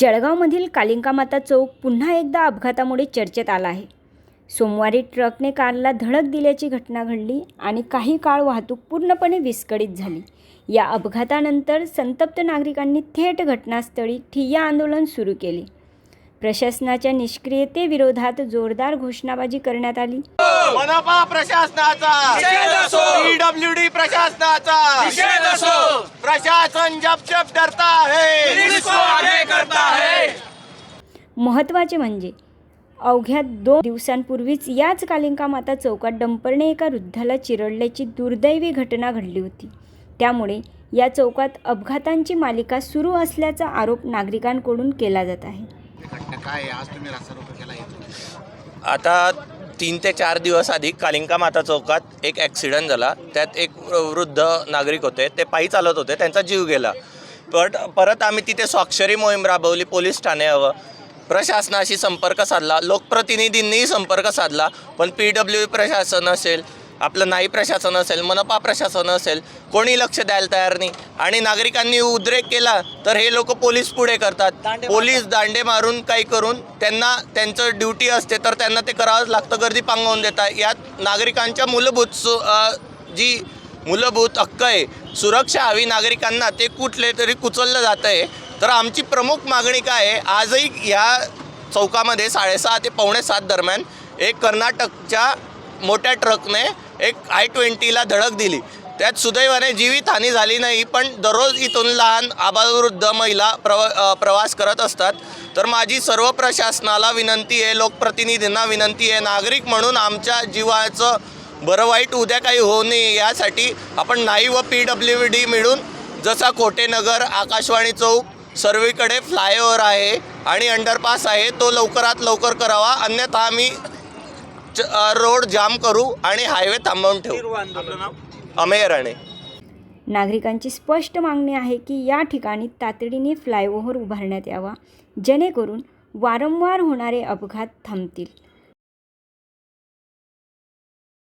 जळगावमधील कालिंका माता चौक पुन्हा एकदा अपघातामुळे चर्चेत आला आहे. सोमवारी ट्रकने कारला धडक दिल्याची घटना घडली आणि काही काळ वाहतूक पूर्णपणे विस्कळीत झाली. या अपघातानंतर संतप्त नागरिकांनी थेट घटनास्थळी ठिय्या आंदोलन सुरू केले. प्रशासनाच्या निष्क्रियतेविरोधात जोरदार घोषणाबाजी करण्यात आली. मनपा प्रशासनाचा! निषेध असो. पीडब्ल्यूडी प्रशासनाचा! निषेध असो. प्रशासन जब जब डरता है है। महत्त्वाचे म्हणजे अवघ्या दोन दिवसांपूर्वीच याच कालिंका माता चौकात डंपरने एका वृद्धाला चिरडल्याची दुर्दैवी घटना घडली होती. त्यामुळे या चौकात अपघातांची मालिका सुरू असल्याचा आरोप नागरिकांकडून केला जात आहे. आता तीन ते चार दिवस आधी कालिंका माता चौकात एक ॲक्सिडेंट झाला. त्यात एक वृद्ध नागरिक होते. ते पायी चालत होते. त्यांचा जीव गेला. पण परत आम्ही तिथे स्वाक्षरी मोहीम राबवली पोलीस ठाणे हवं प्रशासनाशी संपर्क साधला लोकप्रतिनिधींनीही संपर्क साधला पण पी डब्ल्यू प्रशासन असेल आपलं नाई प्रशासन असेल मनपा प्रशासन असेल कोणी लक्ष द्यायला तयार नाही आणि नागरिकांनी उद्रेक केला तर हे लोक पोलीस पुढे करतात. पोलीस दांडे मारून काही करून त्यांना त्यांचं ड्युटी असते तर त्यांना ते करावंच लागतं गर्दी पांगवून देतात. यात नागरिकांच्या मूलभूत जी मूलभूत हक्क आहे. सुरक्षा हवी नागरिकांना ते कुठले तरी कुचललं जातं आहे तर आमची प्रमुख मागणी काय आहे? आजही ह्या चौकामध्ये साडेसहा ते पावणे सात दरम्यान एक कर्नाटकच्या मोठ्या ट्रकने एक आय ट्वेंटीला धडक दिली. त्यात सुदैवाने जीवित हानी झाली नाही पण दररोज इथून लहान आबालवृद्ध महिला प्रव प्रवास करत असतात. तर माझी सर्व प्रशासनाला विनंती आहे लोकप्रतिनिधींना विनंती आहे नागरिक म्हणून आमच्या जीवाचं बरं वाईट उद्या काही होऊ नये यासाठी आपण नाही व पी डब्ल्यू डी मिळून जसा कोटेनगर आकाशवाणी चौक सर्वीकडे फ्लायओव्हर आहे आणि अंडरपास आहे तो लवकरात लवकर करावा. अन्यथा आम्ही रोड जाम करू आणि हायवे थांबवून ठेवू. अमेय राणे. नागरिकांची स्पष्ट मागणी आहे की या ठिकाणी तातडीने फ्लायओव्हर उभारण्यात यावा जेणेकरून वारंवार होणारे अपघात थांबतील.